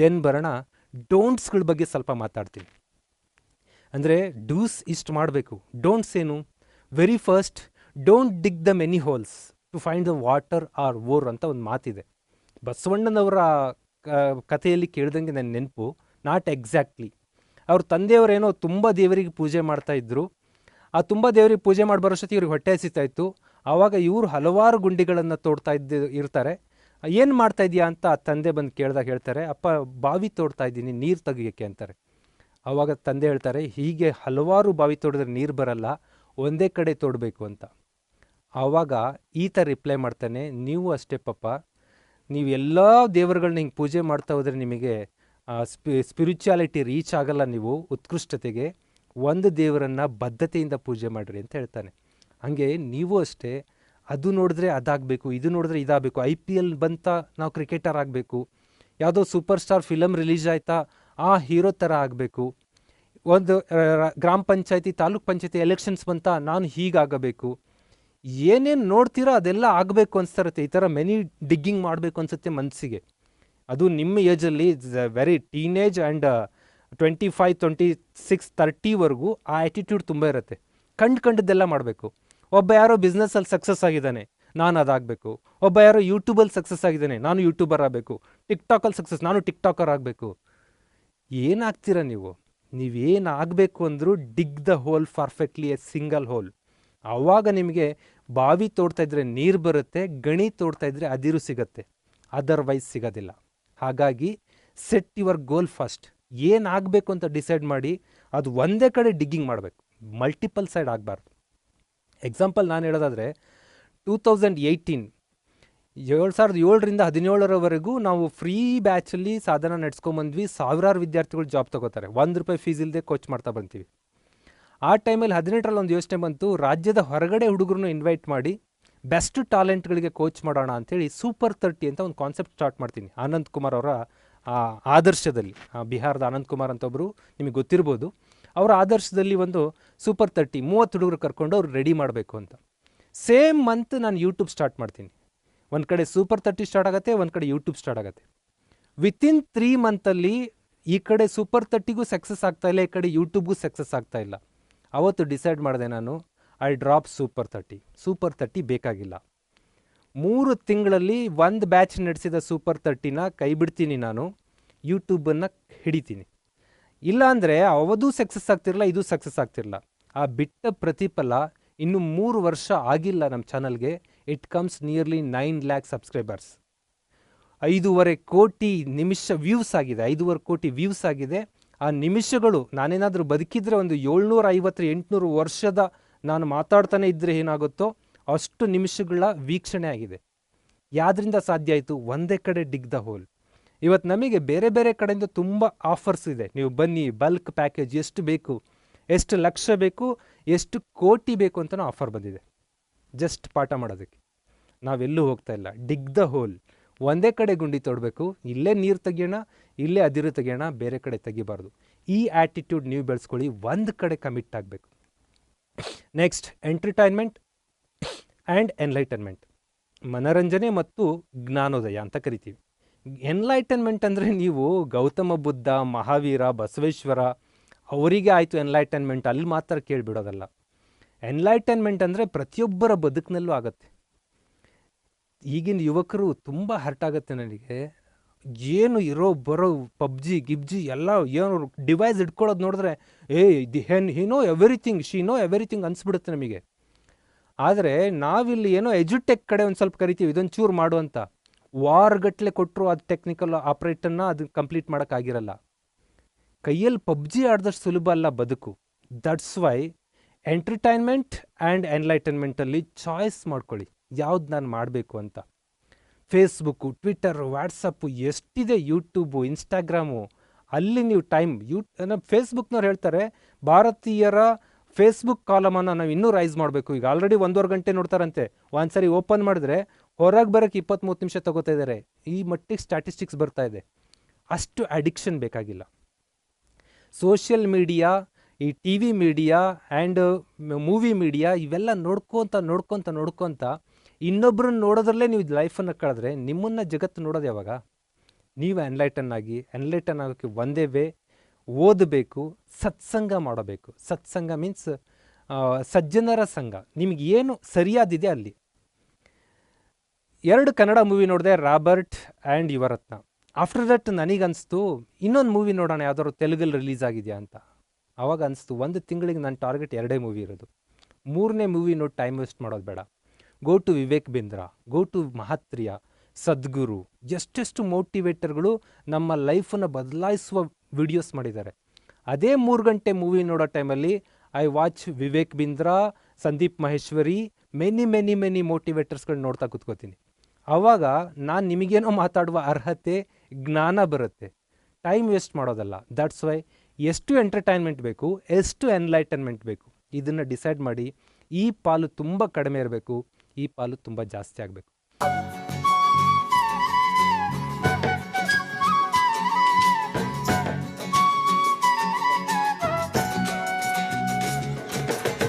Then ಬರೋಣ, ಡೋಂಟ್ಸ್ಗಳ ಬಗ್ಗೆ ಸ್ವಲ್ಪ ಮಾತಾಡ್ತೀನಿ. ಅಂದರೆ ಡೂಸ್ ಇಷ್ಟು ಮಾಡಬೇಕು. ಡೋಂಟ್ಸ್ ಏನು? Very first don't dig the many holes to find the water or war ಅಂತ ಒಂದು ಮಾತಿದೆ. ಬಸವಣ್ಣನವರ ಕಥೆಯಲ್ಲಿ ಕೇಳ್ದಂಗೆ ನನ್ನ ನೆನಪು ನಾಟ್ ಎಕ್ಸಾಕ್ಟ್ಲಿ ಅವ್ರ ತಂದೆಯವರೇನೋ ತುಂಬ ದೇವರಿಗೆ ಪೂಜೆ ಮಾಡ್ತಾ ಇದ್ರು. ಆ ತುಂಬ ದೇವರಿಗೆ ಪೂಜೆ ಮಾಡಿ ಬರೋಷ್ಟೊತ್ತಿಗೆ ಇವ್ರಿಗೆ ಹೊಟ್ಟೆ ಹಸಿತಾ ಇತ್ತು. ಆವಾಗ ಇವರು ಹಲವಾರು ಗುಂಡಿಗಳನ್ನು ತೋಡ್ತಾ ಇದ್ದ, ಇರ್ತಾರೆ. ಏನು ಮಾಡ್ತಾ ಇದೀಯಾ ಅಂತ ತಂದೆ ಬಂದು ಕೇಳಿದಾಗ ಹೇಳ್ತಾರೆ, ಅಪ್ಪ, ಬಾವಿ ತೋಡ್ತಾ ಇದ್ದೀನಿ, ನೀರು ತೆಗಿಯೋಕ್ಕೆ ಅಂತಾರೆ. ಆವಾಗ ತಂದೆ ಹೇಳ್ತಾರೆ, ಹೀಗೆ ಹಲವಾರು ಬಾವಿ ತೋಡಿದ್ರೆ ನೀರು ಬರಲ್ಲ, ಒಂದೇ ಕಡೆ ತೋಡಬೇಕು ಅಂತ. ಆವಾಗ ಈ ಥರ ರಿಪ್ಲೈ ಮಾಡ್ತಾನೆ, ನೀವು ಅಷ್ಟೇ ಪಪ್ಪ ನೀವು ಎಲ್ಲ ದೇವರುಗಳನ್ನ ಹಿಂಗೆ ಪೂಜೆ ಮಾಡ್ತಾ ಹೋದರೆ ನಿಮಗೆ ಸ್ಪಿ ಸ್ಪಿರಿಚುಯಾಲಿಟಿ ರೀಚ್ ಆಗಲ್ಲ ನೀವು, ಉತ್ಕೃಷ್ಟತೆಗೆ, ಒಂದು ದೇವರನ್ನು ಬದ್ಧತೆಯಿಂದ ಪೂಜೆ ಮಾಡಿರಿ ಅಂತ ಹೇಳ್ತಾನೆ. ಹಾಗೆ ನೀವು ಅಷ್ಟೇ ಅದು ನೋಡಿದ್ರೆ ಅದಾಗಬೇಕು, ಇದು ನೋಡಿದ್ರೆ ಇದಾಗಬೇಕು. ಐ ಪಿ ಎಲ್ ಬಂತ ನಾವು ಕ್ರಿಕೆಟರ್ ಆಗಬೇಕು. ಯಾವುದೋ ಸೂಪರ್ ಸ್ಟಾರ್ ಫಿಲಮ್ ರಿಲೀಸ್ ಆಯ್ತಾ, ಆ ಹೀರೋ ಥರ ಆಗಬೇಕು. ಒಂದು ಗ್ರಾಮ ಪಂಚಾಯತಿ, ತಾಲೂಕ್ ಪಂಚಾಯತಿ ಎಲೆಕ್ಷನ್ಸ್ ಬಂತ, ನಾನು ಹೀಗಾಗಬೇಕು. ಏನೇನು ನೋಡ್ತೀರೋ ಅದೆಲ್ಲ ಆಗಬೇಕು ಅನ್ಸ್ತಿರುತ್ತೆ. ಈ ಥರ ಮೆನಿ ಡಿಗ್ಗಿಂಗ್ ಮಾಡಬೇಕು ಅನ್ಸುತ್ತೆ ಮನಸ್ಸಿಗೆ ಅದು ನಿಮ್ಮ ಏಜಲ್ಲಿ very teenage and twenty five twenty six ತರ್ಟಿವರೆಗೂ ಆ ಆ್ಯಟಿಟ್ಯೂಡ್ ತುಂಬ ಇರುತ್ತೆ. ಕಂಡು ಕಂಡದ್ದೆಲ್ಲ ಮಾಡಬೇಕು. ಒಬ್ಬ ಯಾರೋ ಬಿಸ್ನೆಸ್ಸಲ್ಲಿ ಸಕ್ಸಸ್ ಆಗಿದ್ದಾನೆ, ನಾನು ಅದಾಗಬೇಕು. ಒಬ್ಬ ಯಾರೋ ಯೂಟ್ಯೂಬಲ್ಲಿ ಸಕ್ಸಸ್ ಆಗಿದ್ದಾನೆ, ನಾನು ಯೂಟ್ಯೂಬರ್ ಆಗಬೇಕು. ಟಿಕ್ಟಾಕಲ್ಲಿ ಸಕ್ಸಸ್ ನಾನು ಟಿಕ್ಟಾಕರ್ ಆಗಬೇಕು. ಏನಾಗ್ತೀರಾ ನೀವು? ನೀವೇನು ಆಗಬೇಕು ಅಂದರೂ dig the hole perfectly a single hole ಆವಾಗ ನಿಮಗೆ ಬಾವಿ ತೋಡ್ತಾ ಇದ್ರೆ ನೀರು ಬರುತ್ತೆ, ಗಣಿ ತೋಡ್ತಾ ಇದ್ರೆ ಅದಿರು ಸಿಗತ್ತೆ. ಅದರ್ವೈಸ್ ಸಿಗೋದಿಲ್ಲ. ಹಾಗಾಗಿ ಸೆಟ್ ಯುವರ್ ಗೋಲ್ ಫಸ್ಟ್ ಏನಾಗಬೇಕು ಅಂತ ಡಿಸೈಡ್ ಮಾಡಿ, ಅದು ಒಂದೇ ಕಡೆ ಡಿಗ್ಗಿಂಗ್ ಮಾಡಬೇಕು. ಮಲ್ಟಿಪಲ್ ಸೈಡ್ ಆಗಬಾರ್ದು. ಎಕ್ಸಾಂಪಲ್ ನಾನು ಹೇಳೋದಾದರೆ ಟೂ ತೌಸಂಡ್ ಏಯ್ಟೀನ್ ಏಳು ಸಾವಿರದ ಏಳರಿಂದ ಹದಿನೇಳರವರೆಗೂ ನಾವು ಫ್ರೀ ಬ್ಯಾಚಲ್ಲಿ ಸಾಧನ ನಡೆಸ್ಕೊಂಬಂದ್ವಿ. ಸಾವಿರಾರು ವಿದ್ಯಾರ್ಥಿಗಳು ಜಾಬ್ ತಗೋತಾರೆ. ಒಂದು ರೂಪಾಯಿ ಫೀಸ್ ಇಲ್ಲದೆ ಕೋಚ್ ಮಾಡ್ತಾ ಬಂತೀವಿ. ಆ ಟೈಮಲ್ಲಿ ಹದಿನೆಂಟರಲ್ಲಿ ಒಂದು ಯೋಚನೆ ಬಂತು, ರಾಜ್ಯದ ಹೊರಗಡೆ ಹುಡುಗರನ್ನು ಇನ್ವೈಟ್ ಮಾಡಿ ಬೆಸ್ಟ್ ಟ್ಯಾಲೆಂಟ್ಗಳಿಗೆ ಕೋಚ್ ಮಾಡೋಣ ಅಂಥೇಳಿ ಸೂಪರ್ ತರ್ಟಿ ಅಂತ ಒಂದು ಕಾನ್ಸೆಪ್ಟ್ ಸ್ಟಾರ್ಟ್ ಮಾಡ್ತೀನಿ. ಆನಂದ್ ಕುಮಾರ್ ಅವರ ಆದರ್ಶದಲ್ಲಿ ಬಿಹಾರದ ಆನಂದ್ ಕುಮಾರ್ ಅಂತ ಒಬ್ಬರು ನಿಮಗೆ ಗೊತ್ತಿರ್ಬೋದು. ಅವರ ಆದರ್ಶದಲ್ಲಿ ಒಂದು ಸೂಪರ್ ತರ್ಟಿ ಮೂವತ್ತು ಹುಡುಗರು ಕರ್ಕೊಂಡು ಅವ್ರು ರೆಡಿ ಮಾಡಬೇಕು ಅಂತ. ಸೇಮ್ ಮಂತ್ ನಾನು ಯೂಟ್ಯೂಬ್ ಸ್ಟಾರ್ಟ್ ಮಾಡ್ತೀನಿ. ಒಂದು ಕಡೆ ಸೂಪರ್ ತರ್ಟಿ ಸ್ಟಾರ್ಟ್ ಆಗುತ್ತೆ, ಒಂದು ಕಡೆ ಯೂಟ್ಯೂಬ್ ಸ್ಟಾರ್ಟ್ ಆಗುತ್ತೆ. ವಿತಿನ್ ತ್ರೀ ಮಂತಲ್ಲಿ ಈ ಕಡೆ ಸೂಪರ್ ತರ್ಟಿಗೂ ಸಕ್ಸಸ್ ಆಗ್ತಾ ಇಲ್ಲ, ಈ ಕಡೆ ಯೂಟ್ಯೂಬ್ಗೂ ಸಕ್ಸಸ್ ಆಗ್ತಾ ಇಲ್ಲ. ಅವತ್ತು ಡಿಸೈಡ್ ಮಾಡಿದೆ ನಾನು I drop super thirty super thirty ಬೇಕಾಗಿಲ್ಲ. ಮೂರು ತಿಂಗಳಲ್ಲಿ ಒಂದು ಬ್ಯಾಚ್ ನಡೆಸಿದ ಸೂಪರ್ ತರ್ಟಿನ ಕೈ ಬಿಡ್ತೀನಿ ನಾನು ಯೂಟ್ಯೂಬನ್ನು ಹಿಡಿತೀನಿ. ಇಲ್ಲ ಅಂದರೆ ಅವದೂ ಸಕ್ಸಸ್ ಆಗ್ತಿರಲ್ಲ ಇದು ಸಕ್ಸಸ್ ಆಗ್ತಿರಲ್ಲ ಆ ಬಿಟ್ಟ ಪ್ರತಿಫಲ ಇನ್ನು ಮೂರು ವರ್ಷ ಆಗಿಲ್ಲ ನಮ್ಮ ಚಾನಲ್ಗೆ it comes nearly nine lakh subscribers ಐದೂವರೆ ಕೋಟಿ ನಿಮಿಷ ವ್ಯೂಸ್ ಆಗಿದೆ, ಐದೂವರೆ ಕೋಟಿ ವ್ಯೂಸ್ ಆಗಿದೆ. ಆ ನಿಮಿಷಗಳು ನಾನೇನಾದರೂ ಬದುಕಿದ್ರೆ ಒಂದು ಏಳ್ನೂರ ಐವತ್ತು ಎಂಟುನೂರು ವರ್ಷದ ನಾನು ಮಾತಾಡ್ತಾನೆ ಇದ್ದರೆ ಏನಾಗುತ್ತೋ ಅಷ್ಟು ನಿಮಿಷಗಳ ವೀಕ್ಷಣೆ ಆಗಿದೆ. ಯಾದ್ರಿಂದ ಸಾಧ್ಯ ಆಯಿತು? ಒಂದೇ ಕಡೆ ಡಿಗ್ ದ ಹೋಲ್ ಇವತ್ತು ನಮಗೆ ಬೇರೆ ಬೇರೆ ಕಡೆಯಿಂದ ತುಂಬ ಆಫರ್ಸ್ ಇದೆ. ನೀವು ಬನ್ನಿ ಬಲ್ಕ್ ಪ್ಯಾಕೇಜ್ ಎಷ್ಟು ಬೇಕು, ಎಷ್ಟು ಲಕ್ಷ ಬೇಕು, ಎಷ್ಟು ಕೋಟಿ ಬೇಕು ಅಂತ ಆಫರ್ ಬಂದಿದೆ. ಜಸ್ಟ್ ಪಾಠ ಮಾಡೋದಕ್ಕೆ. ನಾವೆಲ್ಲೂ ಹೋಗ್ತಾ ಇಲ್ಲ. ಡಿಗ್ ದ ಹೋಲ್ ಒಂದೇ ಕಡೆ ಗುಂಡಿ ತೊಡಬೇಕು. ಇಲ್ಲೇ ನೀರು ತೆಗಿಯೋಣ, ಇಲ್ಲೇ ಅದಿರು ತೆಗಿಯೋಣ, ಬೇರೆ ಕಡೆ ತೆಗಿಬಾರ್ದು. ಈ ಆ್ಯಟಿಟ್ಯೂಡ್ ನೀವು ಬೆಳೆಸ್ಕೊಳ್ಳಿ. ಒಂದು ಕಡೆ ಕಮಿಟ್ ಆಗಬೇಕು. ನೆಕ್ಸ್ಟ್ ಎಂಟರ್ಟೈನ್ಮೆಂಟ್ ಆ್ಯಂಡ್ ಎನ್ಲೈಟನ್ಮೆಂಟ್ ಮನರಂಜನೆ ಮತ್ತು ಜ್ಞಾನೋದಯ ಅಂತ ಕರಿತೀವಿ. ಎನ್ಲೈಟನ್ಮೆಂಟ್ ಅಂದರೆ ನೀವು ಗೌತಮ ಬುದ್ಧ, ಮಹಾವೀರ, ಬಸವೇಶ್ವರ, ಅವರಿಗೆ ಆಯಿತು ಎನ್ಲೈಟನ್ಮೆಂಟ್ ಅಲ್ಲಿ ಮಾತ್ರ ಕೇಳಿಬಿಡೋದಲ್ಲ. ಎನ್ಲೈಟನ್ಮೆಂಟ್ ಅಂದರೆ ಪ್ರತಿಯೊಬ್ಬರ ಬದುಕಿನಲ್ಲೂ ಆಗುತ್ತೆ. ಈಗಿನ ಯುವಕರು ತುಂಬ ಹರ್ಟ್ ಆಗುತ್ತೆ ನನಗೆ. ಏನು ಇರೋ, ಬರೋ, ಪಬ್ಜಿ, ಗಿಬ್ಜಿ, ಎಲ್ಲ ಏನು ಡಿವೈಸ್ ಇಟ್ಕೊಳ್ಳೋದು ನೋಡಿದ್ರೆ, ಏ then he know everything she know everything ಅನಿಸ್ಬಿಡುತ್ತೆ ನಮಗೆ. ಆದರೆ ನಾವಿಲ್ಲಿ ಏನೋ ಎಜುಟೆಕ್ ಕಡೆ ಒಂದು ಸ್ವಲ್ಪ ಕರಿತೀವಿ, ಇದೊಂದು ಚೂರು ಮಾಡು ಅಂತ. ವಾರ್ಗಟ್ಲೆ ಕೊಟ್ಟರು ಅದು ಟೆಕ್ನಿಕಲ್ ಆಪ್ರೇಟನ್ನ ಅದು ಕಂಪ್ಲೀಟ್ ಮಾಡೋಕ್ಕಾಗಿರಲ್ಲ ಕೈಯಲ್ಲಿ ಪಬ್ಜಿ ಆಡಿದಷ್ಟು ಸುಲಭ ಅಲ್ಲ ಬದುಕು. ದಟ್ಸ್ ವೈ ಎಂಟರ್ಟೈನ್ಮೆಂಟ್ ಆ್ಯಂಡ್ ಎನ್ಲೈಟನ್ಮೆಂಟಲ್ಲಿ ಚಾಯ್ಸ್ ಮಾಡ್ಕೊಳ್ಳಿ. ಯಾವ್ದು ನಾನು ಮಾಡಬೇಕು ಅಂತ. ಫೇಸ್ಬುಕ್ಕು ಟ್ವಿಟ್ಟರು ವಾಟ್ಸಪ್ಪು ಎಷ್ಟಿದೆ ಯೂಟ್ಯೂಬು ಇನ್ಸ್ಟಾಗ್ರಾಮು ಅಲ್ಲಿ ನೀವು ಟೈಮ್ ಯೂ ಫೇಸ್ಬುಕ್ನವ್ರು ಹೇಳ್ತಾರೆ, ಭಾರತೀಯರ ಫೇಸ್ಬುಕ್ ಕಾಲಮನ್ನು ನಾವು ಇನ್ನೂ ರೈಸ್ ಮಾಡಬೇಕು. ಈಗ ಆಲ್ರೆಡಿ ಒಂದೂವರೆ ಗಂಟೆ ನೋಡ್ತಾರಂತೆ. ಒಂದ್ಸರಿ ಓಪನ್ ಮಾಡಿದ್ರೆ ಹೊರಗೆ ಬರೋಕ್ಕೆ ಇಪ್ಪತ್ತ್ಮೂರು ನಿಮಿಷ ತಗೋತಾ ಇದ್ದಾರೆ ಈ ಮಟ್ಟಿಗೆ ಸ್ಟ್ಯಾಟಿಸ್ಟಿಕ್ಸ್ ಬರ್ತಾ ಇದೆ. ಅಷ್ಟು ಅಡಿಕ್ಷನ್ ಬೇಕಾಗಿಲ್ಲ. ಸೋಷಿಯಲ್ ಮೀಡಿಯಾ ಈ T V media and movie media ಇವೆಲ್ಲ ನೋಡ್ಕೊತ ನೋಡ್ಕೊತ ನೋಡ್ಕೊತ ಇನ್ನೊಬ್ಬರನ್ನ ನೋಡೋದ್ರಲ್ಲೇ ನೀವು ಲೈಫನ್ನು ಕಳೆದ್ರೆ ನಿಮ್ಮನ್ನು ಜಗತ್ತು ನೋಡೋದು ಯಾವಾಗ? ನೀವು ಎನ್ಲೈಟನ್ ಆಗಿ ಎನ್ಲೈಟನ್ ಆಗೋಕ್ಕೆ ಒಂದೇ ವೇ ಓದಬೇಕು, ಸತ್ಸಂಗ ಮಾಡಬೇಕು. ಸತ್ಸಂಗ ಮೀನ್ಸ್ ಸಜ್ಜನರ ಸಂಘ. ನಿಮಗೇನು ಸರಿಯಾದಿದೆ ಅಲ್ಲಿ. ಎರಡು ಕನ್ನಡ ಮೂವಿ ನೋಡಿದೆ Robert and Yuvarathna. After that ನನಗನ್ನಿಸ್ತು ಇನ್ನೊಂದು ಮೂವಿ ನೋಡೋಣ, ಯಾವ್ದಾದ್ರು ತೆಲುಗಲ್ಲಿ ರಿಲೀಸ್ ಆಗಿದೆಯಾ ಅಂತ. ಅವಾಗ ಅನಿಸ್ತು, ಒಂದು ತಿಂಗಳಿಗೆ ನನ್ನ ಟಾರ್ಗೆಟ್ ಎರಡೇ ಮೂವಿ ಇರೋದು. ಮೂರನೇ ಮೂವಿ ನೋಡಿ ಟೈಮ್ ವೇಸ್ಟ್ ಮಾಡೋದು ಬೇಡ. Go to Vivek Bindra, go to Mahatria, Sadhguru, ಎಷ್ಟೆಷ್ಟು ಮೋಟಿವೇಟರ್ಗಳು ನಮ್ಮ ಲೈಫನ್ನು ಬದಲಾಯಿಸುವ ವಿಡಿಯೋಸ್ ಮಾಡಿದ್ದಾರೆ. ಅದೇ ಮೂರು ಗಂಟೆ ಮೂವಿ ನೋಡೋ ಟೈಮಲ್ಲಿ I watch Vivek Bindra, Sandeep Maheshwari, many many many ಮೋಟಿವೇಟರ್ಸ್ಗಳು ನೋಡ್ತಾ ಕೂತ್ಕೋತೀನಿ. ಆವಾಗ ನಾನು ನಿಮಗೇನೋ ಮಾತಾಡುವ ಅರ್ಹತೆ, ಜ್ಞಾನ ಬರುತ್ತೆ. ಟೈಮ್ ವೇಸ್ಟ್ ಮಾಡೋದಲ್ಲ. ದಟ್ಸ್ ವೈ ಎಷ್ಟು ಎಂಟರ್ಟೈನ್ಮೆಂಟ್ ಬೇಕು, ಎಷ್ಟು ಎನ್ಲೈಟನ್ಮೆಂಟ್ ಬೇಕು, ಇದನ್ನು ಡಿಸೈಡ್ ಮಾಡಿ ಈ ಪಾಲು ತುಂಬ ಕಡಿಮೆ ಇರಬೇಕು, ಈ ಪಾಲು ತುಂಬ ಜಾಸ್ತಿ ಆಗಬೇಕು.